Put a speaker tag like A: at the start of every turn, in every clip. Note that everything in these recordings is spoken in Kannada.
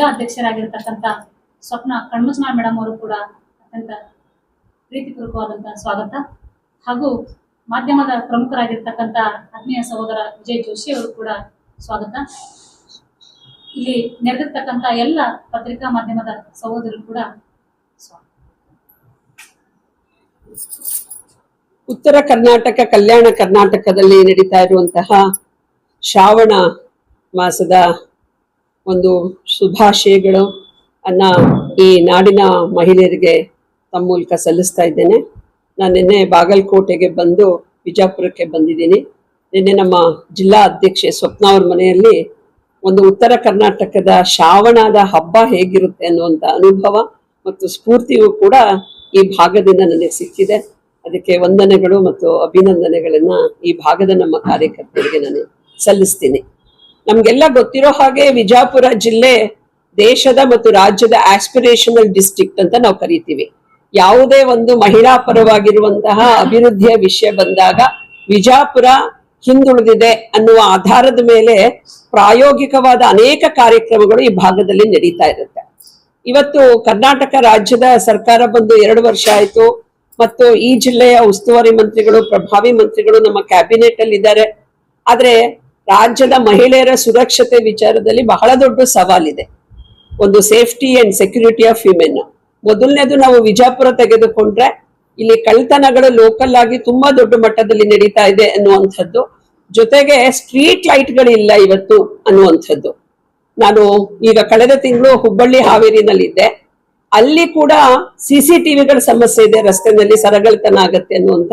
A: ಜಿಲ್ಲಾ ಅಧ್ಯಕ್ಷರಾಗಿರ್ತಕ್ಕಂಥ ಸ್ವಪ್ನ ಕಣ್ಮಸ್ಮಾ ಮೇಡಮ್ ಅವರು ಕೂಡ ಅತ್ಯಂತ ಪ್ರೀತಿಪೂರ್ವಕವಾದಂತಹ ಸ್ವಾಗತ. ಹಾಗೂ ಮಾಧ್ಯಮದ ಪ್ರಮುಖರಾಗಿರ್ತಕ್ಕಂಥ ಆತ್ಮೀಯ ಸಹೋದರ ವಿಜಯ್ ಜೋಶಿ ಅವರು ಕೂಡ ಸ್ವಾಗತ. ಇಲ್ಲಿ ನೆರೆದಿರ್ತಕ್ಕಂಥ ಎಲ್ಲ ಪತ್ರಿಕಾ ಮಾಧ್ಯಮದ ಸಹೋದರರು ಕೂಡ ಸ್ವಾಗತ.
B: ಉತ್ತರ ಕರ್ನಾಟಕ, ಕಲ್ಯಾಣ ಕರ್ನಾಟಕದಲ್ಲಿ ನಡೀತಾ ಇರುವಂತಹ ಶ್ರಾವಣ ಮಾಸದ ಒಂದು ಶುಭಾಶಯಗಳು ಅನ್ನ ಈ ನಾಡಿನ ಮಹಿಳೆಯರಿಗೆ ತಮ್ಮ ಮೂಲಕ ಸಲ್ಲಿಸ್ತಾ ಇದ್ದೇನೆ. ನಾನು ನಿನ್ನೆ ಬಾಗಲಕೋಟೆಗೆ ಬಂದು ಬಿಜಾಪುರಕ್ಕೆ ಬಂದಿದ್ದೀನಿ. ನಿನ್ನೆ ನಮ್ಮ ಜಿಲ್ಲಾ ಅಧ್ಯಕ್ಷೆ ಸ್ವಪ್ನ ಅವ್ರ ಮನೆಯಲ್ಲಿ ಒಂದು ಉತ್ತರ ಕರ್ನಾಟಕದ ಶ್ರಾವಣದ ಹಬ್ಬ ಹೇಗಿರುತ್ತೆ ಅನ್ನುವಂಥ ಅನುಭವ ಮತ್ತು ಸ್ಫೂರ್ತಿಯೂ ಕೂಡ ಈ ಭಾಗದಿಂದ ನನಗೆ ಸಿಕ್ಕಿದೆ. ಅದಕ್ಕೆ ವಂದನೆಗಳು ಮತ್ತು ಅಭಿನಂದನೆಗಳನ್ನ ಈ ಭಾಗದ ನಮ್ಮ ಕಾರ್ಯಕರ್ತರಿಗೆ ನಾನು ಸಲ್ಲಿಸ್ತೀನಿ. ನಮ್ಗೆಲ್ಲ ಗೊತ್ತಿರೋ ಹಾಗೆ ವಿಜಾಪುರ ಜಿಲ್ಲೆ ದೇಶದ ಮತ್ತು ರಾಜ್ಯದ ಆಸ್ಪಿರೇಷನಲ್ ಡಿಸ್ಟ್ರಿಕ್ಟ್ ಅಂತ ನಾವು ಕರಿತೀವಿ. ಯಾವುದೇ ಒಂದು ಮಹಿಳಾ ಪರವಾಗಿರುವಂತಹ ಅಭಿವೃದ್ಧಿಯ ವಿಷಯ ಬಂದಾಗ ವಿಜಾಪುರ ಹಿಂದುಳಿದಿದೆ ಅನ್ನುವ ಆಧಾರದ ಮೇಲೆ ಪ್ರಾಯೋಗಿಕವಾದ ಅನೇಕ ಕಾರ್ಯಕ್ರಮಗಳು ಈ ಭಾಗದಲ್ಲಿ ನಡೀತಾ ಇರುತ್ತೆ. ಇವತ್ತು ಕರ್ನಾಟಕ ರಾಜ್ಯದ ಸರ್ಕಾರ ಬಂದು ಎರಡು ವರ್ಷ ಆಯ್ತು. ಮತ್ತು ಈ ಜಿಲ್ಲೆಯ ಉಸ್ತುವಾರಿ ಮಂತ್ರಿಗಳು, ಪ್ರಭಾವಿ ಮಂತ್ರಿಗಳು ನಮ್ಮ ಕ್ಯಾಬಿನೆಟ್ ಅಲ್ಲಿ ಇದ್ದಾರೆ ಆದ್ರೆ ರಾಜ್ಯದ ಮಹಿಳೆಯರ ಸುರಕ್ಷತೆ ವಿಚಾರದಲ್ಲಿ ಬಹಳ ದೊಡ್ಡ ಸವಾಲಿದೆ. ಒಂದು safety and security of women. ಮೊದಲನೇದು ನಾವು ವಿಜಾಪುರ ತೆಗೆದುಕೊಂಡ್ರೆ ಇಲ್ಲಿ ಕಳ್ತನಗಳು ಲೋಕಲ್ ಆಗಿ ತುಂಬಾ ದೊಡ್ಡ ಮಟ್ಟದಲ್ಲಿ ನಡೀತಾ ಇದೆ ಅನ್ನುವಂಥದ್ದು. ಜೊತೆಗೆ ಸ್ಟ್ರೀಟ್ ಲೈಟ್ಗಳಿಲ್ಲ ಇವತ್ತು ಅನ್ನುವಂಥದ್ದು. ನಾನು ಈಗ ಕಳೆದ ತಿಂಗಳು ಹುಬ್ಬಳ್ಳಿ ಹಾವೇರಿನಲ್ಲಿದ್ದೆ. ಅಲ್ಲಿ ಕೂಡ ಸಿ ಸಿ ಟಿವಿಗಳ ಸಮಸ್ಯೆ ಇದೆ, ರಸ್ತೆನಲ್ಲಿ ಸರಗಳತನ ಆಗತ್ತೆ ಅನ್ನುವಂತ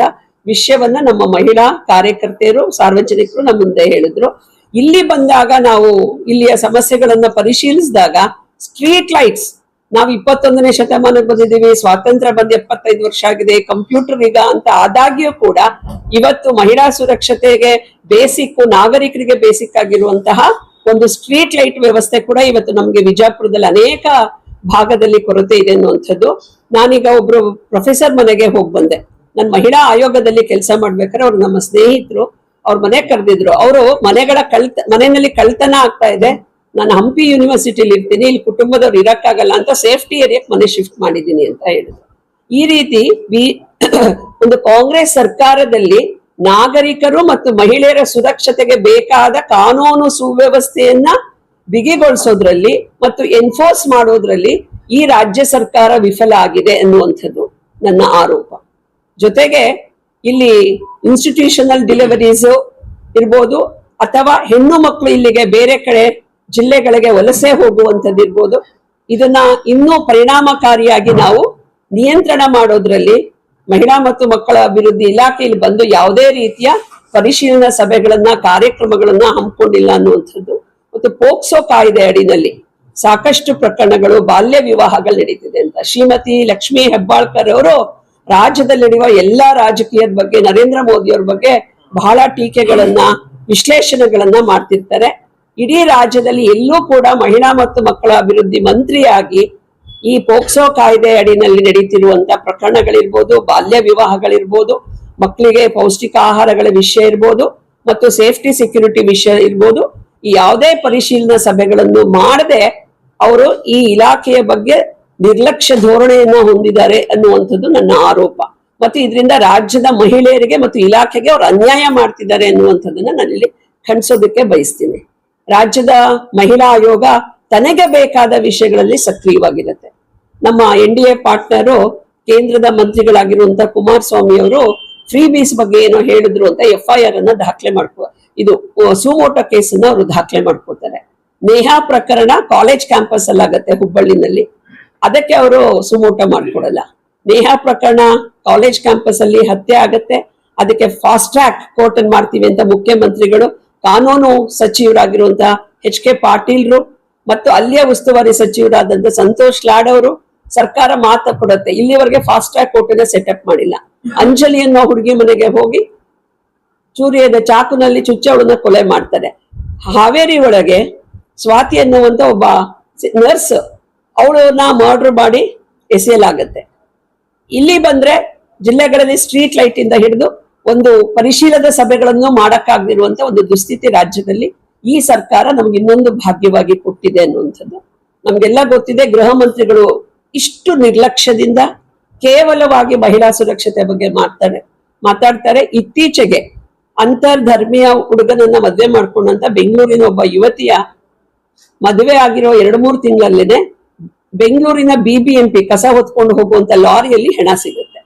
B: ವಿಷಯವನ್ನ ನಮ್ಮ ಮಹಿಳಾ ಕಾರ್ಯಕರ್ತೆಯರು, ಸಾರ್ವಜನಿಕರು ನಮ್ಮ ಮುಂದೆ ಹೇಳಿದ್ರು. ಇಲ್ಲಿ ಬಂದಾಗ ನಾವು ಇಲ್ಲಿಯ ಸಮಸ್ಯೆಗಳನ್ನ ಪರಿಶೀಲಿಸಿದಾಗ ಸ್ಟ್ರೀಟ್ ಲೈಟ್ಸ್ ನಾವು ಇಪ್ಪತ್ತೊಂದನೇ ಶತಮಾನಕ್ಕೆ ಬಂದಿದ್ದೀವಿ, ಸ್ವಾತಂತ್ರ್ಯ ಬಂದು ಎಪ್ಪತ್ತೈದು ವರ್ಷ ಆಗಿದೆ ಕಂಪ್ಯೂಟರ್ ಈಗ ಅಂತ ಆದಾಗ್ಯೂ ಕೂಡ ಇವತ್ತು ಮಹಿಳಾ ಸುರಕ್ಷತೆಗೆ ಬೇಸಿಕ್ ನಾಗರಿಕರಿಗೆ ಬೇಸಿಕ್ ಆಗಿರುವಂತಹ ಒಂದು ಸ್ಟ್ರೀಟ್ ಲೈಟ್ ವ್ಯವಸ್ಥೆ ಕೂಡ ಇವತ್ತು ನಮ್ಗೆ ವಿಜಯಪುರದಲ್ಲಿ ಅನೇಕ ಭಾಗದಲ್ಲಿ ಕೊರತೆ ಇದೆ ಅನ್ನುವಂಥದ್ದು. ನಾನೀಗ ಒಬ್ರು ಪ್ರೊಫೆಸರ್ ಮನೆಗೆ ಹೋಗಿ ಬಂದೆ. ನಾನು ಮಹಿಳಾ ಆಯೋಗದಲ್ಲಿ ಕೆಲಸ ಮಾಡ್ಬೇಕಾದ್ರೆ ಅವ್ರು ನಮ್ಮ ಸ್ನೇಹಿತರು, ಅವ್ರ ಮನೆ ಕರೆದಿದ್ರು. ಅವರು ಮನೆಗಳ ಕಳ್ತ, ಮನೆಯಲ್ಲಿ ಕಳ್ತನ ಆಗ್ತಾ ಇದೆ. ನಾನು ಹಂಪಿ ಯೂನಿವರ್ಸಿಟಿಲಿ ಇರ್ತೀನಿ, ಇಲ್ಲಿ ಕುಟುಂಬದವ್ರು ಇರಕ್ಕಾಗಲ್ಲ ಅಂತ ಸೇಫ್ಟಿ ಏರಿಯಾಕ್ ಮನೆ ಶಿಫ್ಟ್ ಮಾಡಿದ್ದೀನಿ ಅಂತ ಹೇಳಿದ್ರು. ಈ ರೀತಿ ಬಿ, ಒಂದು ಕಾಂಗ್ರೆಸ್ ಸರ್ಕಾರದಲ್ಲಿ ನಾಗರಿಕರು ಮತ್ತು ಮಹಿಳೆಯರ ಸುರಕ್ಷತೆಗೆ ಬೇಕಾದ ಕಾನೂನು ಸುವ್ಯವಸ್ಥೆಯನ್ನ ಬಿಗಿಗೊಳಿಸೋದ್ರಲ್ಲಿ ಮತ್ತು ಎನ್ಫೋರ್ಸ್ ಮಾಡೋದ್ರಲ್ಲಿ ಈ ರಾಜ್ಯ ಸರ್ಕಾರ ವಿಫಲ ಆಗಿದೆ ಅನ್ನುವಂಥದ್ದು ನನ್ನ ಆರೋಪ. ಜೊತೆಗೆ ಇಲ್ಲಿ ಇನ್ಸ್ಟಿಟ್ಯೂಷನಲ್ ಡಿಲಿವರೀಸ್ ಇರ್ಬೋದು, ಅಥವಾ ಹೆಣ್ಣು ಮಕ್ಕಳು ಇಲ್ಲಿಗೆ ಬೇರೆ ಕಡೆ ಜಿಲ್ಲೆಗಳಿಗೆ ವಲಸೆ ಹೋಗುವಂಥದ್ದು ಇರ್ಬೋದು. ಇದನ್ನ ಇನ್ನೂ ಪರಿಣಾಮಕಾರಿಯಾಗಿ ನಾವು ನಿಯಂತ್ರಣ ಮಾಡೋದ್ರಲ್ಲಿ ಮಹಿಳಾ ಮತ್ತು ಮಕ್ಕಳ ಅಭಿವೃದ್ಧಿ ಇಲಾಖೆಯಲ್ಲಿ ಬಂದು ಯಾವುದೇ ರೀತಿಯ ಪರಿಶೀಲನಾ ಸಭೆಗಳನ್ನ, ಕಾರ್ಯಕ್ರಮಗಳನ್ನ ಹಮ್ಮಿಕೊಂಡಿಲ್ಲ ಅನ್ನುವಂಥದ್ದು. ಮತ್ತು ಪೋಕ್ಸೋ ಕಾಯ್ದೆ ಅಡಿನಲ್ಲಿ ಸಾಕಷ್ಟು ಪ್ರಕರಣಗಳು, ಬಾಲ್ಯ ವಿವಾಹಗಳು ನಡೀತಿದೆ ಅಂತ. ಶ್ರೀಮತಿ ಲಕ್ಷ್ಮೀ ಹೆಬ್ಬಾಳ್ಕರ್ ಅವರು ರಾಜ್ಯದಲ್ಲಿ ನಡೆಯುವ ಎಲ್ಲಾ ರಾಜಕೀಯದ ಬಗ್ಗೆ, ನರೇಂದ್ರ ಮೋದಿ ಅವ್ರ ಬಗ್ಗೆ ಬಹಳ ಟೀಕೆಗಳನ್ನ, ವಿಶ್ಲೇಷಣೆಗಳನ್ನ ಮಾಡ್ತಿರ್ತಾರೆ. ಇಡೀ ರಾಜ್ಯದಲ್ಲಿ ಎಲ್ಲೂ ಕೂಡ ಮಹಿಳಾ ಮತ್ತು ಮಕ್ಕಳ ಅಭಿವೃದ್ಧಿ ಮಂತ್ರಿಯಾಗಿ ಈ ಪೋಕ್ಸೋ ಕಾಯ್ದೆ ಅಡಿನಲ್ಲಿ ನಡೀತಿರುವಂತ ಪ್ರಕರಣಗಳಿರ್ಬೋದು, ಬಾಲ್ಯ ವಿವಾಹಗಳಿರ್ಬೋದು, ಮಕ್ಕಳಿಗೆ ಪೌಷ್ಟಿಕ ಆಹಾರಗಳ ವಿಷಯ ಇರ್ಬೋದು, ಮತ್ತು ಸೇಫ್ಟಿ ಸೆಕ್ಯೂರಿಟಿ ವಿಷಯ ಇರ್ಬೋದು ಯಾವುದೇ ಪರಿಶೀಲನಾ ಸಭೆಗಳನ್ನು ಮಾಡದೆ ಅವರು ಈ ಇಲಾಖೆಯ ಬಗ್ಗೆ ನಿರ್ಲಕ್ಷ್ಯ ಧೋರಣೆಯನ್ನ ಹೊಂದಿದ್ದಾರೆ ಅನ್ನುವಂಥದ್ದು ನನ್ನ ಆರೋಪ. ಮತ್ತು ಇದರಿಂದ ರಾಜ್ಯದ ಮಹಿಳೆಯರಿಗೆ ಮತ್ತು ಇಲಾಖೆಗೆ ಅವರು ಅನ್ಯಾಯ ಮಾಡ್ತಿದ್ದಾರೆ ಅನ್ನುವಂಥದ್ದನ್ನ ನಾನಿಲ್ಲಿ ಖಂಡಿಸೋದಕ್ಕೆ ಬಯಸ್ತೀನಿ. ರಾಜ್ಯದ ಮಹಿಳಾ ಆಯೋಗ ತನಗೆ ಬೇಕಾದ ವಿಷಯಗಳಲ್ಲಿ ಸಕ್ರಿಯವಾಗಿರುತ್ತೆ. ನಮ್ಮ ಎನ್ ಡಿ ಎ ಪಾರ್ಟ್ನರು ಕೇಂದ್ರದ ಮಂತ್ರಿಗಳಾಗಿರುವಂತ ಕುಮಾರಸ್ವಾಮಿ ಅವರು ಫ್ರೀ ಬೀಸ್ ಬಗ್ಗೆ ಏನೋ ಹೇಳಿದ್ರು ಅಂತ ಎಫ್ ಐ ಆರ್ ಅನ್ನ ದಾಖಲೆ ಮಾಡ್ಕೋ, ಇದು ಸುಮೋಟೋ ಕೇಸನ್ನ ಅವರು ದಾಖಲೆ ಮಾಡ್ಕೋತಾರೆ. ನೇಹಾ ಪ್ರಕರಣ ಕಾಲೇಜ್ ಕ್ಯಾಂಪಸ್ ಅಲ್ಲಿ ಆಗತ್ತೆ ಹುಬ್ಬಳ್ಳಿನಲ್ಲಿ. ಅದಕ್ಕೆ ಅವರು ಸುಮೂಟ ಮಾಡ್ಕೊಡಲ್ಲ. ನೇಹ ಪ್ರಕರಣ ಕಾಲೇಜ್ ಕ್ಯಾಂಪಸ್ ಅಲ್ಲಿ ಹತ್ಯೆ ಆಗತ್ತೆ. ಅದಕ್ಕೆ ಫಾಸ್ಟ್ ಟ್ರ್ಯಾಕ್ ಕೋರ್ಟ್ ಅನ್ನು ಮಾಡ್ತೀವಿ ಅಂತ ಮುಖ್ಯಮಂತ್ರಿಗಳು, ಕಾನೂನು ಸಚಿವರಾಗಿರುವಂತಹ ಎಚ್ ಕೆ ಪಾಟೀಲ್ರು ಮತ್ತು ಅಲ್ಲಿಯ ಉಸ್ತುವಾರಿ ಸಚಿವರಾದಂತ ಸಂತೋಷ್ ಲಾಡ್ ಅವರು ಸರ್ಕಾರ ಮಾತ ಕೊಡುತ್ತೆ. ಇಲ್ಲಿವರೆಗೆ ಫಾಸ್ಟ್ ಟ್ರ್ಯಾಕ್ ಕೋರ್ಟ್ ಅನ್ನ ಸೆಟಪ್ ಮಾಡಿಲ್ಲ. ಅಂಜಲಿ ಅನ್ನೋ ಹುಡುಗಿ ಮನೆಗೆ ಹೋಗಿ ಚೂರಿಯದ ಚಾಕುನಲ್ಲಿ ಚುಚ್ಚವಳನ್ನ ಕೊಲೆ ಮಾಡ್ತಾರೆ ಹಾವೇರಿ ಒಳಗೆ ಸ್ವಾತಿ ಅನ್ನುವಂತ ಒಬ್ಬ ನರ್ಸ್ ಅವಳನ್ನ ಮರ್ಡರ್ ಮಾಡಿ ಎಸೆಯಲಾಗುತ್ತೆ ಇಲ್ಲಿ ಬಂದ್ರೆ ಜಿಲ್ಲೆಗಳಲ್ಲಿ ಸ್ಟ್ರೀಟ್ ಲೈಟ್ ಇಂದ ಹಿಡಿದು ಒಂದು ಪರಿಶೀಲದ ಸಭೆಗಳನ್ನು ಮಾಡಕ್ಕಾಗದಿರುವಂತ ಒಂದು ದುಸ್ಥಿತಿ ರಾಜ್ಯದಲ್ಲಿ ಈ ಸರ್ಕಾರ ನಮ್ಗೆ ಇನ್ನೊಂದು ಭಾಗ್ಯವಾಗಿ ಕೊಟ್ಟಿದೆ ಅನ್ನುವಂಥದ್ದು. ನಮ್ಗೆಲ್ಲ ಗೊತ್ತಿದೆ ಗೃಹ ಮಂತ್ರಿಗಳು ಇಷ್ಟು ನಿರ್ಲಕ್ಷ್ಯದಿಂದ ಕೇವಲವಾಗಿ ಮಹಿಳಾ ಸುರಕ್ಷತೆ ಬಗ್ಗೆ ಮಾತಾಡ್ತಾರೆ ಮಾತಾಡ್ತಾರೆ. ಇತ್ತೀಚೆಗೆ ಅಂತರ್ಧರ್ಮೀಯ ಹುಡುಗನನ್ನ ಮದ್ವೆ ಮಾಡ್ಕೊಂಡಂತ ಬೆಂಗಳೂರಿನ ಒಬ್ಬ ಯುವತಿಯ ಮದುವೆ ಆಗಿರೋ ಎರಡು ಮೂರು ತಿಂಗಳಲ್ಲೇನೆ ಬೆಂಗಳೂರಿನ ಬಿಬಿಎಂಪಿ ಕಸ ಹೊತ್ಕೊಂಡು ಹೋಗುವಂತ ಲಾರಿಯಲ್ಲಿ ಹೆಣ ಸಿಗುತ್ತೆ.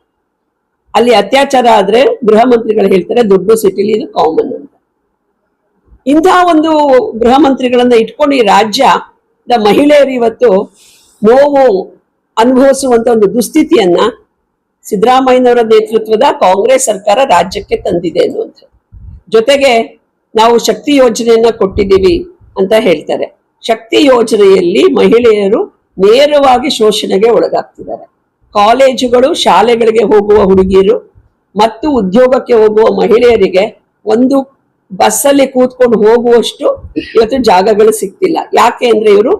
B: ಅಲ್ಲಿ ಅತ್ಯಾಚಾರ ಆದ್ರೆ ಗೃಹ ಮಂತ್ರಿಗಳು ಹೇಳ್ತಾರೆ ದುಡ್ಡು ಸಿಟಿಲಿ ಇದು ಕಾಮನ್ ಅಂತ. ಇಂತಹ ಒಂದು ಗೃಹ ಮಂತ್ರಿಗಳನ್ನ ಇಟ್ಕೊಂಡು ಈ ರಾಜ್ಯದ ಮಹಿಳೆಯರು ಇವತ್ತು ನೋವು ಅನುಭವಿಸುವಂತ ಒಂದು ದುಸ್ಥಿತಿಯನ್ನ ಸಿದ್ದರಾಮಯ್ಯನವರ ನೇತೃತ್ವದ ಕಾಂಗ್ರೆಸ್ ಸರ್ಕಾರ ರಾಜ್ಯಕ್ಕೆ ತಂದಿದೆ ಅನ್ನುವಂಥದ್ದು. ಜೊತೆಗೆ ನಾವು ಶಕ್ತಿ ಯೋಜನೆಯನ್ನ ಕೊಟ್ಟಿದ್ದೀವಿ ಅಂತ ಹೇಳ್ತಾರೆ. ಶಕ್ತಿ ಯೋಜನೆಯಲ್ಲಿ ಮಹಿಳೆಯರು ನೇರವಾಗಿ ಶೋಷಣೆಗೆ ಒಳಗಾಗ್ತಿದ್ದಾರೆ. ಕಾಲೇಜುಗಳು, ಶಾಲೆಗಳಿಗೆ ಹೋಗುವ ಹುಡುಗಿಯರು ಮತ್ತು ಉದ್ಯೋಗಕ್ಕೆ ಹೋಗುವ ಮಹಿಳೆಯರಿಗೆ ಒಂದು ಬಸ್ಸಲ್ಲಿ ಕೂತ್ಕೊಂಡು ಹೋಗುವಷ್ಟು ಇವತ್ತು ಜಾಗಗಳು ಸಿಗ್ತಿಲ್ಲ. ಯಾಕೆ ಅಂದ್ರೆ ಇವರು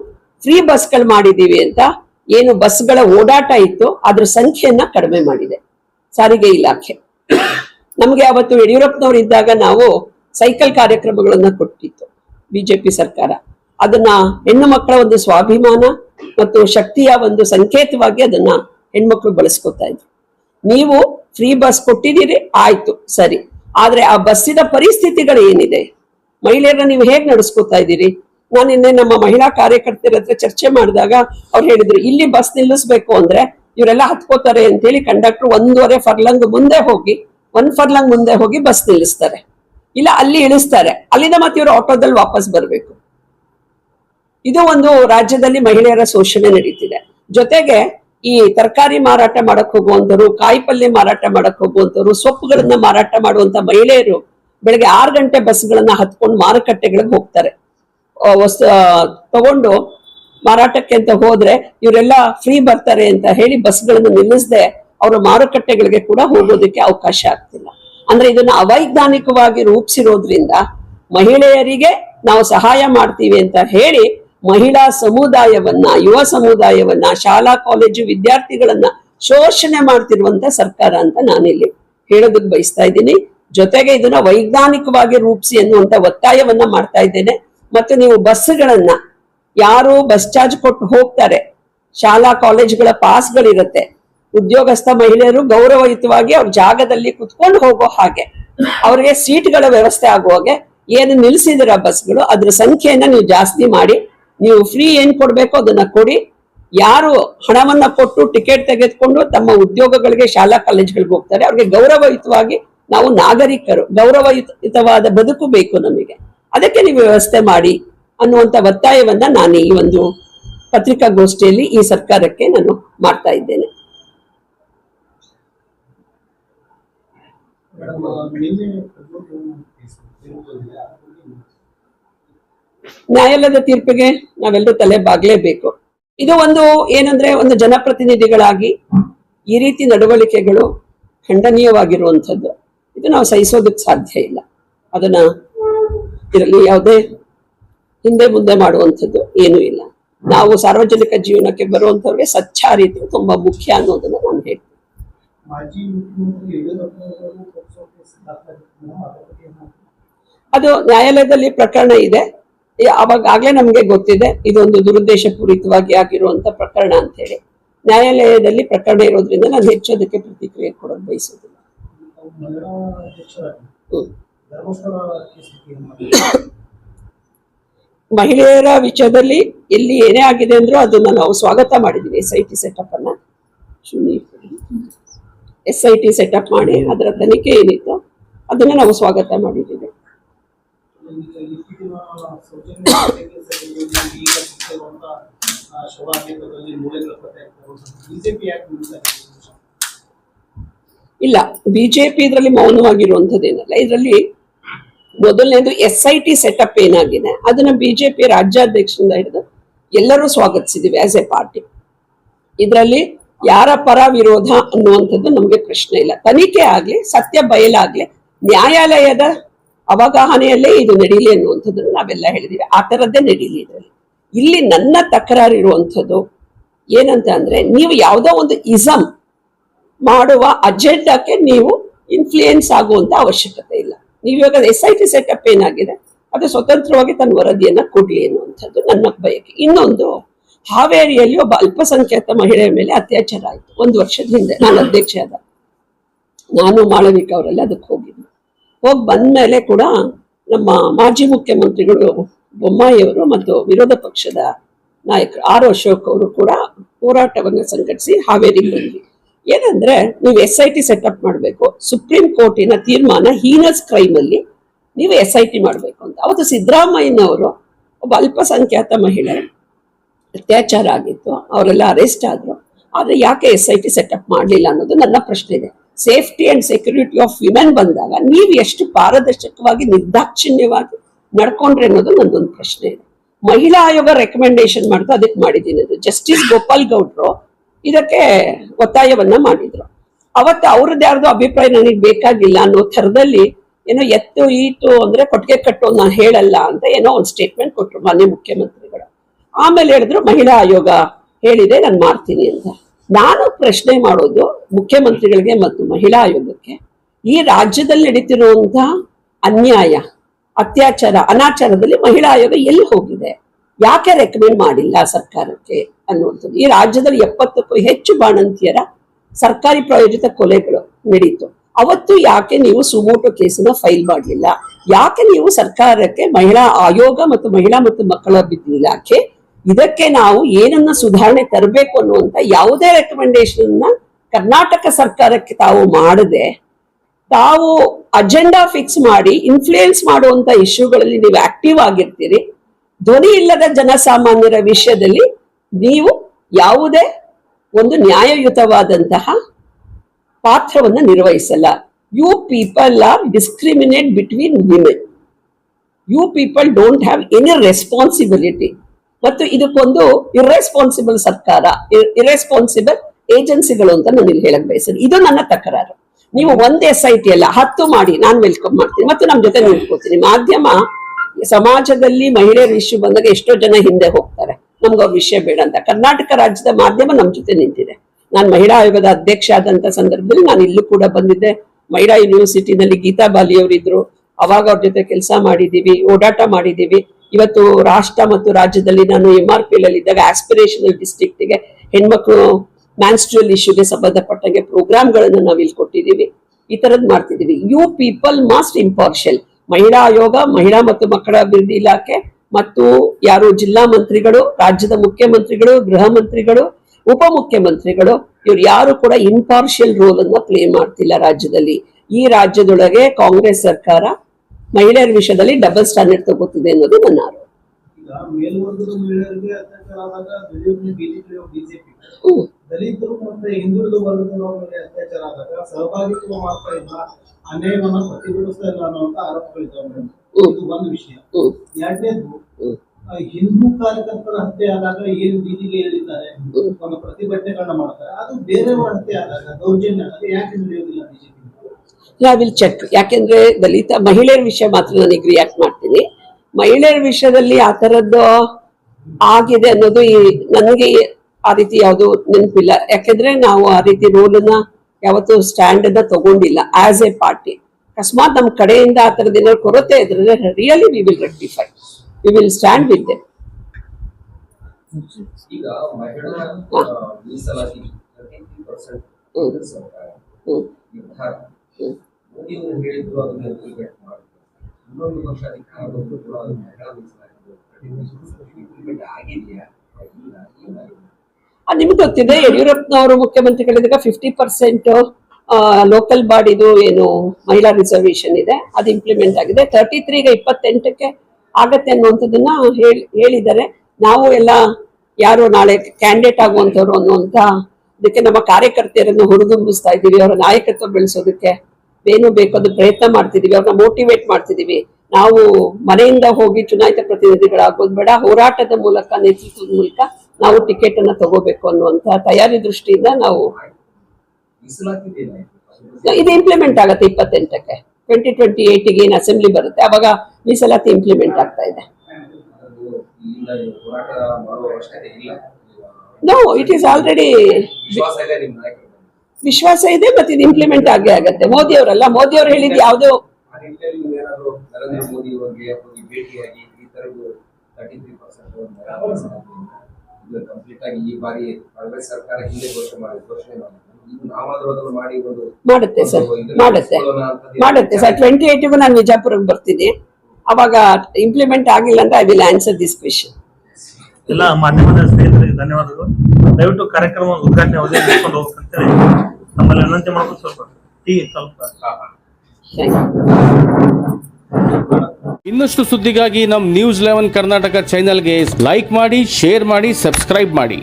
B: ಫ್ರೀ ಬಸ್ಗಳು ಮಾಡಿದೀವಿ ಅಂತ ಏನು ಬಸ್ಗಳ ಓಡಾಟ ಇತ್ತು ಅದ್ರ ಸಂಖ್ಯೆಯನ್ನ ಕಡಿಮೆ ಮಾಡಿದೆ. ಸಾರಿಗೆ ಇಲಾಖೆ. ನಮ್ಗೆ ಅವತ್ತು ಯಡಿಯೂರಪ್ಪನವ್ರು ಇದ್ದಾಗ ನಾವು ಸೈಕಲ್ ಕಾರ್ಯಕ್ರಮಗಳನ್ನ ಕೊಟ್ಟಿತ್ತು. ಬಿಜೆಪಿ ಸರ್ಕಾರ. ಅದನ್ನ ಹೆಣ್ಣು ಮಕ್ಕಳ ಒಂದು ಸ್ವಾಭಿಮಾನ ಮತ್ತು ಶಕ್ತಿಯ ಒಂದು ಸಂಕೇತವಾಗಿ ಅದನ್ನ ಹೆಣ್ಮಕ್ಳು ಬಳಸ್ಕೊತಾ ಇದ್ರು. ನೀವು ಫ್ರೀ ಬಸ್ ಕೊಟ್ಟಿದ್ದೀರಿ, ಆಯ್ತು, ಸರಿ. ಆದ್ರೆ ಆ ಬಸ್ಸಿನ ಪರಿಸ್ಥಿತಿಗಳು ಏನಿದೆ? ಮಹಿಳೆಯರನ್ನ ನೀವು ಹೇಗ್ ನಡೆಸ್ಕೊತಾ ಇದ್ದೀರಿ? ನಾನು ನಿನ್ನೆ ನಮ್ಮ ಮಹಿಳಾ ಕಾರ್ಯಕರ್ತರ ಹತ್ರ ಚರ್ಚೆ ಮಾಡಿದಾಗ ಅವ್ರು ಹೇಳಿದ್ರು, ಇಲ್ಲಿ ಬಸ್ ನಿಲ್ಲಿಸ್ಬೇಕು ಅಂದ್ರೆ ಇವರೆಲ್ಲ ಹತ್ಕೋತಾರೆ ಅಂತ ಹೇಳಿ ಕಂಡಕ್ಟರ್ ಒಂದೂವರೆ ಫರ್ಲಂಗ್ ಮುಂದೆ ಹೋಗಿ, ಒಂದ್ ಫರ್ಲಂಗ್ ಮುಂದೆ ಹೋಗಿ ಬಸ್ ನಿಲ್ಲಿಸ್ತಾರೆ. ಇಲ್ಲ, ಅಲ್ಲಿ ಇಳಿಸ್ತಾರೆ. ಅಲ್ಲಿಂದ ಮತ್ತೆ ಇವರು ಆಟೋದಲ್ಲಿ ವಾಪಸ್ ಬರಬೇಕು. ಇದು ಒಂದು ರಾಜ್ಯದಲ್ಲಿ ಮಹಿಳೆಯರ ಶೋಷಣೆ ನಡೀತಿದೆ. ಜೊತೆಗೆ ಈ ತರಕಾರಿ ಮಾರಾಟ ಮಾಡಕ್ ಹೋಗುವಂತವ್ರು ಕಾಯಿಪಲ್ಯ ಮಾರಾಟ ಮಾಡಕ್ ಹೋಗುವಂಥವ್ರು ಸೊಪ್ಪುಗಳನ್ನ ಮಾರಾಟ ಮಾಡುವಂತ ಮಹಿಳೆಯರು ಬೆಳಗ್ಗೆ ಆರು ಗಂಟೆ ಬಸ್ಗಳನ್ನ ಹತ್ಕೊಂಡು ಮಾರುಕಟ್ಟೆಗಳಿಗೆ ಹೋಗ್ತಾರೆ. ವಸ್ತು ತಗೊಂಡು ಮಾರಾಟಕ್ಕೆ ಅಂತ ಹೋದ್ರೆ ಇವರೆಲ್ಲ ಫ್ರೀ ಬರ್ತಾರೆ ಅಂತ ಹೇಳಿ ಬಸ್ಗಳನ್ನು ನಿಲ್ಲಿಸದೆ ಅವರ ಮಾರುಕಟ್ಟೆಗಳಿಗೆ ಕೂಡ ಹೋಗೋದಕ್ಕೆ ಅವಕಾಶ ಆಗ್ತಿಲ್ಲ. ಅಂದ್ರೆ ಇದನ್ನ ಅವೈಜ್ಞಾನಿಕವಾಗಿ ರೂಪಿಸಿರೋದ್ರಿಂದ ಮಹಿಳೆಯರಿಗೆ ನಾವು ಸಹಾಯ ಮಾಡ್ತೀವಿ ಅಂತ ಹೇಳಿ ಮಹಿಳಾ ಸಮುದಾಯವನ್ನ, ಯುವ ಸಮುದಾಯವನ್ನ, ಶಾಲಾ, ಕಾಲೇಜು ವಿದ್ಯಾರ್ಥಿಗಳನ್ನ ಶೋಷಣೆ ಮಾಡ್ತಿರುವಂತ ಸರ್ಕಾರ ಅಂತ ನಾನಿಲ್ಲಿ ಹೇಳೋದಕ್ಕೆ ಬಯಸ್ತಾ ಇದ್ದೀನಿ. ಜೊತೆಗೆ ಇದನ್ನ ವೈಜ್ಞಾನಿಕವಾಗಿ ರೂಪಿಸಿ ಅನ್ನುವಂತ ಒತ್ತಾಯವನ್ನ ಮಾಡ್ತಾ ಇದ್ದೇನೆ. ಮತ್ತು ನೀವು ಬಸ್ಗಳನ್ನ ಯಾರು ಬಸ್ ಚಾರ್ಜ್ ಕೊಟ್ಟು ಹೋಗ್ತಾರೆ, ಶಾಲಾ, ಕಾಲೇಜುಗಳ ಪಾಸ್ಗಳಿರುತ್ತೆ, ಉದ್ಯೋಗಸ್ಥ ಮಹಿಳೆಯರು ಗೌರವಯುತವಾಗಿ ಅವ್ರ ಜಾಗದಲ್ಲಿ ಕುತ್ಕೊಂಡು ಹೋಗೋ ಹಾಗೆ, ಅವ್ರಿಗೆ ಸೀಟ್ಗಳ ವ್ಯವಸ್ಥೆ ಆಗುವಾಗೆ ಏನು ನಿಲ್ಸಿದಿರ ಬಸ್ಗಳು, ಅದ್ರ ಸಂಖ್ಯೆಯನ್ನ ನೀವು ಜಾಸ್ತಿ ಮಾಡಿ ನೀವು ಫ್ರೀ ಏನ್ ಕೊಡ್ಬೇಕು ಅದನ್ನ ಕೊಡಿ. ಯಾರು ಹಣವನ್ನ ಕೊಟ್ಟು ಟಿಕೆಟ್ ತೆಗೆದುಕೊಂಡು ತಮ್ಮ ಉದ್ಯೋಗಗಳಿಗೆ, ಶಾಲಾ ಕಾಲೇಜ್ಗಳಿಗೆ ಹೋಗ್ತಾರೆ. ಅವ್ರಿಗೆ ಗೌರವಯುತವಾಗಿ ನಾವು ನಾಗರಿಕರು, ಗೌರವಯುತವಾದ ಬದುಕು ಬೇಕು ನಮಗೆ. ಅದಕ್ಕೆ ನೀವು ವ್ಯವಸ್ಥೆ ಮಾಡಿ ಅನ್ನುವಂತ ಒತ್ತಾಯವನ್ನ ನಾನು ಈ ಒಂದು ಪತ್ರಿಕಾಗೋಷ್ಠಿಯಲ್ಲಿ ಈ ಸರ್ಕಾರಕ್ಕೆ ನಾನು ಮಾಡ್ತಾ ಇದ್ದೇನೆ
C: ಮೇಡಮ್ ನಿನ್ನೆ ಪ್ರಜ್ವಲ್ ಕೇಸ್ ತಿರುಪತಿಯಲ್ಲಿ ಆ ಬಗ್ಗೆ
B: ನ್ಯಾಯಾಲಯದ ತೀರ್ಪಿಗೆ ನಾವೆಲ್ಲರೂ ತಲೆ ಬಾಗ್ಲೇಬೇಕು. ಇದು ಒಂದು ಏನಂದ್ರೆ ಒಂದು ಜನಪ್ರತಿನಿಧಿಗಳಾಗಿ ಈ ರೀತಿ ನಡವಳಿಕೆಗಳು ಖಂಡನೀಯವಾಗಿರುವಂಥದ್ದು. ಇದು ನಾವು ಸಹಿಸೋದಕ್ಕೆ ಸಾಧ್ಯ ಇಲ್ಲ. ಅದನ್ನ ಇದರಲ್ಲಿ ಯಾವುದೇ ಹಿಂದೆ ಮುಂದೆ ಮಾಡುವಂಥದ್ದು ಏನೂ ಇಲ್ಲ. ನಾವು ಸಾರ್ವಜನಿಕ ಜೀವನಕ್ಕೆ ಬರುವಂಥವ್ರಿಗೆ ಸಚ್ಚಾರಿತು ತುಂಬಾ ಮುಖ್ಯ ಅನ್ನೋದನ್ನ ನಾನು ಹೇಳ್ತೀನಿ. ಅದು ನ್ಯಾಯಾಲಯದಲ್ಲಿ ಪ್ರಕರಣ ಇದೆ. ಈ- ನಮಗೆ ಗೊತ್ತಿದೆ, ಇದೊಂದು ದುರುದ್ದೇಶ ಪೂರಿತವಾಗಿ ಆಗಿರುವಂತ ಪ್ರಕರಣ ಅಂತ ಹೇಳಿ ನ್ಯಾಯಾಲಯದಲ್ಲಿ ಪ್ರಕರಣ ಇರೋದ್ರಿಂದ ನಾನು ಹೆಚ್ಚು ಅದಕ್ಕೆ ಪ್ರತಿಕ್ರಿಯೆ ಕೊಡೋದು ಬಯಸೋದಿಲ್ಲ? ಮಹಿಳೆಯರ ವಿಷಯದಲ್ಲಿ ಎಲ್ಲಿ ಏನೇ ಆಗಿದೆ ಅಂದ್ರೂ ಅದನ್ನ ನಾವು ಸ್ವಾಗತ ಮಾಡಿದ್ದೀವಿ ಎಸ್ ಐ ಟಿ ಸೆಟಪ್ ಅನ್ನ. ಎಸ್ ಐ ಟಿ ಸೆಟಪ್ ಮಾಡಿ, ಅದರ ತನಿಖೆ ಏನಿತ್ತು ಅದನ್ನ ನಾವು ಸ್ವಾಗತ ಮಾಡಿದ್ದೀವಿ ಇಲ್ಲ ಬಿಜೆಪಿ ಇದರಲ್ಲಿ ಮೌನವಾಗಿರುವಂತದ್ದೇನಲ್ಲ ಇದರಲ್ಲಿ ಮೊದಲನೇದು ಎಸ್ ಐ ಟಿ ಸೆಟಪ್ ಏನಾಗಿದೆ, ಅದನ್ನ ಬಿಜೆಪಿ ರಾಜ್ಯಾಧ್ಯಕ್ಷರಿಂದ ಹಿಡಿದು ಎಲ್ಲರೂ ಸ್ವಾಗತಿಸಿದೀವಿ ಆಸ್ ಎ ಪಾರ್ಟಿ ಇದರಲ್ಲಿ ಯಾರ ಪರ ವಿರೋಧ ಅನ್ನುವಂಥದ್ದು ನಮಗೆ ಪ್ರಶ್ನೆ ಇಲ್ಲ. ತನಿಖೆ ಆಗ್ಲಿ, ಸತ್ಯ ಬಯಲಾಗ್ಲಿ, ನ್ಯಾಯಾಲಯದ ಅವಗಾಹನೆಯಲ್ಲೇ ಇದು ನಡೀಲಿ ಅನ್ನುವಂಥದ್ದನ್ನು ನಾವೆಲ್ಲ ಹೇಳಿದೀವಿ. ಆ ಥರದ್ದೇ ನಡೀಲಿ ಇದರಲ್ಲಿ. ಇಲ್ಲಿ ನನ್ನ ತಕರಾರು ಇರುವಂಥದ್ದು ಏನಂತ ಅಂದ್ರೆ ನೀವು ಯಾವುದೋ ಒಂದು ಇಸಮ್ ಮಾಡುವ ಅಜೆಂಡಾಕ್ಕೆ ನೀವು ಇನ್ಫ್ಲೂಯೆನ್ಸ್ ಆಗುವಂತ ಅವಶ್ಯಕತೆ ಇಲ್ಲ. ನೀವು ಇವಾಗ ಎಸ್ ಐ ಟಿ ಸೆಟಪ್ ಏನಾಗಿದೆ? ಅದು ಸ್ವತಂತ್ರವಾಗಿ ತನ್ನ ವರದಿಯನ್ನ ಕೊಡ್ಲಿ ಅನ್ನುವಂಥದ್ದು ನನ್ನ ಬಯಕೆ. ಇನ್ನೊಂದು, ಹಾವೇರಿಯಲ್ಲಿ ಒಬ್ಬ ಅಲ್ಪಸಂಖ್ಯಾತ ಮಹಿಳೆಯ ಮೇಲೆ ಅತ್ಯಾಚಾರ ಆಯಿತು. ಒಂದು ವರ್ಷದ ಹಿಂದೆ ನಾನು ಅಧ್ಯಕ್ಷೆ ಆದ. ನಾನು ಮಾಳವಿಕ ಅವರೆಲ್ಲ ಅದಕ್ಕೆ ಹೋಗಿದ್ದೆ. ಹೋಗಿ ಬಂದ್ಮೇಲೆ ಕೂಡ ನಮ್ಮ ಮಾಜಿ ಮುಖ್ಯಮಂತ್ರಿಗಳು ಬೊಮ್ಮಾಯಿಯವರು ಮತ್ತು ವಿರೋಧ ಪಕ್ಷದ ನಾಯಕರು ಆರ್ ಅಶೋಕ್ ಅವರು ಕೂಡ ಹೋರಾಟವನ್ನು ಸಂಘಟಿಸಿ ಹಾವೇರಿಗೆ ಬಂದ್ವಿ. ಏನಂದ್ರೆ ನೀವು ಎಸ್ ಐ ಟಿ ಸೆಟಪ್ ಮಾಡಬೇಕು, ಸುಪ್ರೀಂ ಕೋರ್ಟಿನ ತೀರ್ಮಾನ ಹೀನಸ್ ಕ್ರೈಮ್ ಅಲ್ಲಿ ನೀವು ಎಸ್ ಐ ಟಿ ಮಾಡಬೇಕು ಅಂತ. ಅವತ್ತು ಸಿದ್ದರಾಮಯ್ಯನವರು ಒಬ್ಬ ಅಲ್ಪಸಂಖ್ಯಾತ ಮಹಿಳೆ, ಅತ್ಯಾಚಾರ ಆಗಿತ್ತು, ಅವರೆಲ್ಲ ಅರೆಸ್ಟ್ ಆದ್ರು. ಆದರೆ ಯಾಕೆ ಎಸ್ ಐ ಟಿ ಸೆಟಪ್ ಮಾಡಲಿಲ್ಲ ಅನ್ನೋದು ನನ್ನ ಪ್ರಶ್ನೆ ಇದೆ. Safety and security of women ಬಂದಾಗ ನೀವು ಎಷ್ಟು ಪಾರದರ್ಶಕವಾಗಿ ನಿರ್ದಾಕ್ಷಿಣ್ಯವಾಗಿ ನಡ್ಕೊಂಡ್ರೆ ಅನ್ನೋದು ನಂದೊಂದು ಪ್ರಶ್ನೆ ಇದೆ. ಮಹಿಳಾ ಆಯೋಗ ರೆಕಮೆಂಡೇಶನ್ ಮಾಡ್ತಾ ಅದಕ್ಕೆ ಮಾಡಿದ್ದೀನಿ ಅದು. ಜಸ್ಟಿಸ್ ಗೋಪಾಲ್ ಗೌಡ್ರು ಇದಕ್ಕೆ ಒತ್ತಾಯವನ್ನ ಮಾಡಿದ್ರು. ಅವತ್ತು ಅವ್ರದ್ದು ಯಾರ್ದು ಅಭಿಪ್ರಾಯ ನನಗೆ ಬೇಕಾಗಿಲ್ಲ ಅನ್ನೋ ಥರದಲ್ಲಿ ಏನೋ ಎತ್ತು, ಈಟು ಅಂದ್ರೆ ಕೊಟ್ಟಿಗೆ ಕಟ್ಟು ನಾನು ಹೇಳಲ್ಲ ಅಂತ ಏನೋ ಒಂದು ಸ್ಟೇಟ್ಮೆಂಟ್ ಕೊಟ್ರು ಮಾನ್ಯ ಮುಖ್ಯಮಂತ್ರಿಗಳು. ಆಮೇಲೆ ಹೇಳಿದ್ರು ಮಹಿಳಾ ಆಯೋಗ ಹೇಳಿದೆ, ನಾನು ಮಾಡ್ತೀನಿ ಅಂತ. ನಾನು ಪ್ರಶ್ನೆ ಮಾಡೋದು ಮುಖ್ಯಮಂತ್ರಿಗಳಿಗೆ ಮತ್ತು ಮಹಿಳಾ ಆಯೋಗಕ್ಕೆ. ಈ ರಾಜ್ಯದಲ್ಲಿ ನಡೀತಿರುವಂತಹ ಅನ್ಯಾಯ, ಅತ್ಯಾಚಾರ, ಅನಾಚಾರದಲ್ಲಿ ಮಹಿಳಾ ಆಯೋಗ ಎಲ್ಲಿ ಹೋಗಿದೆ? ಯಾಕೆ ರೆಕಮೆಂಡ್ ಮಾಡಿಲ್ಲ ಸರ್ಕಾರಕ್ಕೆ ಅನ್ನುವಂಥದ್ದು? ಈ ರಾಜ್ಯದಲ್ಲಿ ಎಪ್ಪತ್ತಕ್ಕೂ ಹೆಚ್ಚು ಬಾಣಂತಿಯರ ಸರ್ಕಾರಿ ಪ್ರಾಯೋಜಿತ ಕೊಲೆಗಳು ನಡೀತು. ಅವತ್ತು ಯಾಕೆ ನೀವು ಸುಮೋಟು ಕೇಸನ್ನ ಫೈಲ್ ಮಾಡಲಿಲ್ಲ? ಯಾಕೆ ನೀವು ಸರ್ಕಾರಕ್ಕೆ ಮಹಿಳಾ ಆಯೋಗ ಮತ್ತು ಮಹಿಳಾ ಮತ್ತು ಮಕ್ಕಳ ಅಭಿವೃದ್ಧಿ ಇಲಾಖೆ ಇದಕ್ಕೆ ನಾವು ಏನನ್ನ ಸುಧಾರಣೆ ತರಬೇಕು ಅನ್ನುವಂತ ಯಾವುದೇ ರೆಕಮೆಂಡೇಶನ್ ಕರ್ನಾಟಕ ಸರ್ಕಾರಕ್ಕೆ ತಾವು ಮಾಡದೆ, ತಾವು ಅಜೆಂಡಾ ಫಿಕ್ಸ್ ಮಾಡಿ ಇನ್ಫ್ಲೂಯೆನ್ಸ್ ಮಾಡುವಂತ ಇಶ್ಯೂಗಳಲ್ಲಿ ನೀವು ಆಕ್ಟಿವ್ ಆಗಿರ್ತೀರಿ. ಧ್ವನಿ ಇಲ್ಲದ ಜನಸಾಮಾನ್ಯರ ವಿಷಯದಲ್ಲಿ ನೀವು ಯಾವುದೇ ಒಂದು ನ್ಯಾಯಯುತವಾದಂತಹ ಪಾತ್ರವನ್ನು ನಿರ್ವಹಿಸಲ್ಲ. You people are discriminate between women you people don't have any responsibility ಮತ್ತು ಇದಕ್ಕೊಂದು ಇರ್ರೆಸ್ಪಾನ್ಸಿಬಲ್ ಸರ್ಕಾರ ಇರ್ರೆಸ್ಪಾನ್ಸಿಬಲ್ ಏಜೆನ್ಸಿಗಳು ಅಂತ ನಾನು ಇಲ್ಲಿ ಹೇಳಕ್ ಬಯಸ್ತೇನೆ ಇದು ನನ್ನ ತಕರಾರು. ನೀವು ಒಂದೇ ಎಸ್ ಐ ಟಿ ಅಲ್ಲ, ಹತ್ತು ಮಾಡಿ, ನಾನು ವೆಲ್ಕಮ್ ಮಾಡ್ತೀನಿ. ಮತ್ತು ನಮ್ಮ ಜೊತೆ ನಿಂತ್ಕೋತೀನಿ ಮಾಧ್ಯಮ, ಸಮಾಜದಲ್ಲಿ ಮಹಿಳೆಯರ ಇಶ್ಯೂ ಬಂದಾಗ ಎಷ್ಟೋ ಜನ ಹಿಂದೆ ಹೋಗ್ತಾರೆ. ನಮ್ಗೆ ಅವ್ರ ವಿಷಯ ಬೇಡ ಅಂತ. ಕರ್ನಾಟಕ ರಾಜ್ಯದ ಮಾಧ್ಯಮ ನಮ್ಮ ಜೊತೆ ನಿಂತಿದೆ. ನಾನು ಮಹಿಳಾ ಆಯೋಗದ ಅಧ್ಯಕ್ಷ ಆದಂತ ಸಂದರ್ಭದಲ್ಲಿ ನಾನು ಇಲ್ಲೂ ಕೂಡ ಬಂದಿದ್ದೆ. ಮಹಿಳಾ ಯೂನಿವರ್ಸಿಟಿನಲ್ಲಿ ಗೀತಾ ಬಾಲಿಯವರಿದ್ರು. ಅವಾಗ ಅವ್ರ ಜೊತೆ ಕೆಲಸ ಮಾಡಿದೀವಿ, ಓಡಾಟ ಮಾಡಿದೀವಿ. ಇವತ್ತು ರಾಷ್ಟ್ರ ಮತ್ತು ರಾಜ್ಯದಲ್ಲಿ ನಾನು ಎಂ ಆರ್ ಪಿ ಅಲ್ಲಿ ಇದ್ದಾಗ ಆಸ್ಪಿರೇಷನಲ್ ಡಿಸ್ಟ್ರಿಕ್ಟ್ಗೆ ಹೆಣ್ಮಕ್ಳು ಮ್ಯಾನ್ಸ್ಟ್ರಲ್ ಇಶ್ಯೂಗೆ ಸಂಬಂಧಪಟ್ಟಂಗೆ ಪ್ರೋಗ್ರಾಮ್ಗಳನ್ನು ನಾವು ಇಲ್ಲಿ ಕೊಟ್ಟಿದ್ದೀವಿ. ಈ ತರದ್ ಮಾಡ್ತಿದೀವಿ ಯು ಪೀಪಲ್ ಮಸ್ಟ್ ಇಂಪಾರ್ಷಿಯಲ್ ಮಹಿಳಾ ಆಯೋಗ, ಮಹಿಳಾ ಮತ್ತು ಮಕ್ಕಳ ಅಭಿವೃದ್ಧಿ ಇಲಾಖೆ ಮತ್ತು ಯಾರು ಜಿಲ್ಲಾ ಮಂತ್ರಿಗಳು, ರಾಜ್ಯದ ಮುಖ್ಯಮಂತ್ರಿಗಳು, ಗೃಹ ಮಂತ್ರಿಗಳು, ಉಪಮುಖ್ಯಮಂತ್ರಿಗಳು, ಇವ್ರು ಯಾರು ಕೂಡ ಇಂಪಾರ್ಷಿಯಲ್ ರೋಲ್ ಅನ್ನ ಪ್ಲೇ ಮಾಡ್ತಿಲ್ಲ ರಾಜ್ಯದಲ್ಲಿ. ಈ ರಾಜ್ಯದೊಳಗೆ ಕಾಂಗ್ರೆಸ್ ಸರ್ಕಾರ ಮಹಿಳೆಯರ ವಿಷಯದಲ್ಲಿ ಡಬಲ್ ಸ್ಟ್ಯಾಂಡರ್ಡ್ ತಗೋತಿದೆ ಅನ್ನೋದು ನನ್ನ ಆರೋಪ.
C: ಈಗ ಮೇಲ್ವರ್ಗದ ಮಹಿಳೆಯರಿಗೆ ಅತ್ಯಾಚಾರ ಆದಾಗ ದುಡಿಯೋದು ಬಿಜೆಪಿ. ಬಿಜೆಪಿ ದಲಿತರು ಮತ್ತೆ ಹಿಂದುಳಿದ ವರ್ಗದವರ ಮೇಲೆ ಅತ್ಯಾಚಾರ ಆದಾಗ ಸಹಭಾಗಿತ್ವ ಮಾಡ್ತಾ ಇಲ್ಲ ಅನ್ಯಾಯವನ್ನ ಪ್ರತಿಭಟಿಸ್ತಾ ಇಲ್ಲ ಅನ್ನುವಂತ ಆರೋಪಗಳಿದ್ದಾವೆ ಮೇಡಮ್. ಇದು ಒಂದು ವಿಷಯ. ಎರಡನೇದು ಹಿಂದೂ ಕಾರ್ಯಕರ್ತರ ಹತ್ಯೆ ಆದಾಗ ಏನು ಬೀದಿಗೆ ಹೇಳಿದ್ದಾರೆ. ಒಂದು ಪ್ರತಿಭಟನೆಗಳನ್ನ ಮಾಡ್ತಾರೆ. ಅದು ಬೇರೆಯವರ ಹತ್ಯೆ ಆದಾಗ ದೌರ್ಜನ್ಯ ಅದು ಯಾಕೆ ನಡೆಯೋದಿಲ್ಲ ಬಿಜೆಪಿ?
B: ಐ ವಿಲ್ ಚೆಕ್ ಯಾಕೆಂದ್ರೆ ದಲಿತ ಮಹಿಳೆಯರ ವಿಷಯ ಮಾತ್ರ ನನಗೆ ರಿಯಾಕ್ಟ್ ಮಾಡ್ತೀನಿ. ಮಹಿಳೆಯರ ವಿಷಯದಲ್ಲಿ ಆ ಥರದ್ದು ಆಗಿದೆ ಅನ್ನೋದು ಈ ನನಗೆ ಆ ರೀತಿ ಯಾವುದು ನೆನಪಿಲ್ಲ. ಯಾಕೆಂದ್ರೆ ನಾವು ಆ ರೀತಿ ರೋಲನ್ನ ಯಾವತ್ತೂ ಸ್ಟ್ಯಾಂಡ್ ಅನ್ನ ತಗೊಂಡಿಲ್ಲ ಆಸ್ ಎ ಪಾರ್ಟಿ ಅಕಸ್ಮಾತ್ ನಮ್ಮ ಕಡೆಯಿಂದ ಆ ತರದ ಏನಾದ್ರು ಕೊರತೆ ಇದ್ರೆ really we will rectify we will stand with them
D: ಈಗ ಮಹಿಳಾ ಆ, ಮೀಸಲಾತಿ ಪರ್ಸೆಂಟ್
B: ಹ್ಮ್.
D: ಸರ್ಕಾರ
B: ಹ್ಮ್.
D: ನಿರ್ಧಾರ. ಅವರು ಹೇಳಿದ್ರು ಇಂಪ್ಲಿಮೆಂಟ್ ಇನ್ನೊಂದು ವರ್ಷ ಕೂಡ ಇಂಪ್ಲಿಮೆಂಟ್ ಆಗಿದೆಯಾ? ಇಲ್ಲ
B: ನಿಮ್ಗೆ ಗೊತ್ತಿದೆ, ಯಡಿಯೂರಪ್ಪನವರು ಮುಖ್ಯಮಂತ್ರಿಗಳಿದ್ದಾಗ ಫಿಫ್ಟಿ ಪರ್ಸೆಂಟ್ ಲೋಕಲ್ ಬಾಡಿದು ಏನು ಮಹಿಳಾ ರಿಸರ್ವೇಶನ್ ಇದೆ, ಅದು ಇಂಪ್ಲಿಮೆಂಟ್ ಆಗಿದೆ. ತರ್ಟಿ ತ್ರೀಗೆ ಇಪ್ಪತ್ತೆಂಟಕ್ಕೆ ಆಗತ್ತೆ ಅನ್ನುವಂಥದ್ದನ್ನ ಹೇಳಿ, ಹೇಳಿದ್ದಾರೆ. ನಾವು ಎಲ್ಲ ಯಾರು ನಾಳೆ ಕ್ಯಾಂಡಿಡೇಟ್ ಆಗುವಂಥವ್ರು ಅನ್ನುವಂಥ, ಇದಕ್ಕೆ ನಮ್ಮ ಕಾರ್ಯಕರ್ತೆಯರನ್ನು ಹುರಿದುಂಬಿಸ್ತಾ ಇದ್ದೀವಿ, ಅವರ ನಾಯಕತ್ವ ಬೆಳೆಸೋದಕ್ಕೆ. ಏನು ಬೇಕು ಅದು ಪ್ರಯತ್ನ ಮಾಡ್ತಿದೀವಿ ಅವ್ರನ್ನ ಮೋಟಿವೇಟ್ ಮಾಡ್ತಿದೀವಿ ನಾವು ಮನೆಯಿಂದ ಹೋಗಿ ಚುನಾಯಿತ ಪ್ರತಿನಿಧಿಗಳಾಗೋದು ಬೇಡ ಹೋರಾಟದ ಮೂಲಕ ನೇತೃತ್ವದ ಮೂಲಕ ನಾವು ಟಿಕೆಟ್ ಅನ್ನ ತಗೋಬೇಕು ಅನ್ನುವಂತಹ ತಯಾರಿ ದೃಷ್ಟಿಯಿಂದ ನಾವು ಇದು ಇಂಪ್ಲಿಮೆಂಟ್ ಆಗುತ್ತೆ ಇಪ್ಪತ್ತೆಂಟಕ್ಕೆ. ಟ್ವೆಂಟಿ ಟ್ವೆಂಟಿ ಏಟಿಗೆ ಏನು ಅಸೆಂಬ್ಲಿ ಬರುತ್ತೆ ಅವಾಗ ಮೀಸಲಾತಿ ಇಂಪ್ಲಿಮೆಂಟ್ ಆಗ್ತಾ ಇದೆ. ನೋ ಇಟ್ ಈಸ್ ಆಲ್ರೆಡಿ
D: ವಿಶ್ವಾಸ ಇದೆ
B: ಮತ್ತೆ ಇದು ಇಂಪ್ಲಿಮೆಂಟ್ ಆಗೇ ಆಗತ್ತೆ. ಮೋದಿ ಅವರಲ್ಲ ಮೋದಿ ಅವರು ಹೇಳಿದ್ ಯಾವುದೋ ಮಾಡುತ್ತೆ ಸರ್ ಮಾಡುತ್ತೆ. ಮಾಡುತ್ತೆ ಸರ್. ಟ್ವೆಂಟಿ ಏಟಿಗೂ ನಾನು ವಿಜಯಪುರಕ್ಕೆ ಬರ್ತೀನಿ. ಅವಾಗ ಇಂಪ್ಲಿಮೆಂಟ್ ಆಗಿಲ್ಲ ಅಂದ್ರೆ I will answer this question
E: ಎಲ್ಲ ಮಾಧ್ಯಮದ ಧನ್ಯವಾದಗಳು. ದಯವಿಟ್ಟು ಕಾರ್ಯಕ್ರಮ ಉದ್ಘಾಟನೆ ಅವಧಿ ನಡೆಸ್ಕೊಂಡು ಹೋಗ್ಬೇಕಂತೇಳಿ ನಮ್ಮಲ್ಲಿ ವಿನಂತಿ ಮಾಡ್ಕೊಂಡು ಸ್ವಲ್ಪ ಟೀ ಸ್ವಲ್ಪ.
F: ಇನ್ನಷ್ಟು ಸುದ್ದಿಗಾಗಿ ನಮ್ಮ ನ್ಯೂಸ್ ಲೆವೆನ್ ಕರ್ನಾಟಕ ಚಾನೆಲ್ಗೆ ಲೈಕ್ ಮಾಡಿ ಶೇರ್ ಮಾಡಿ ಸಬ್ಸ್ಕ್ರೈಬ್ ಮಾಡಿ.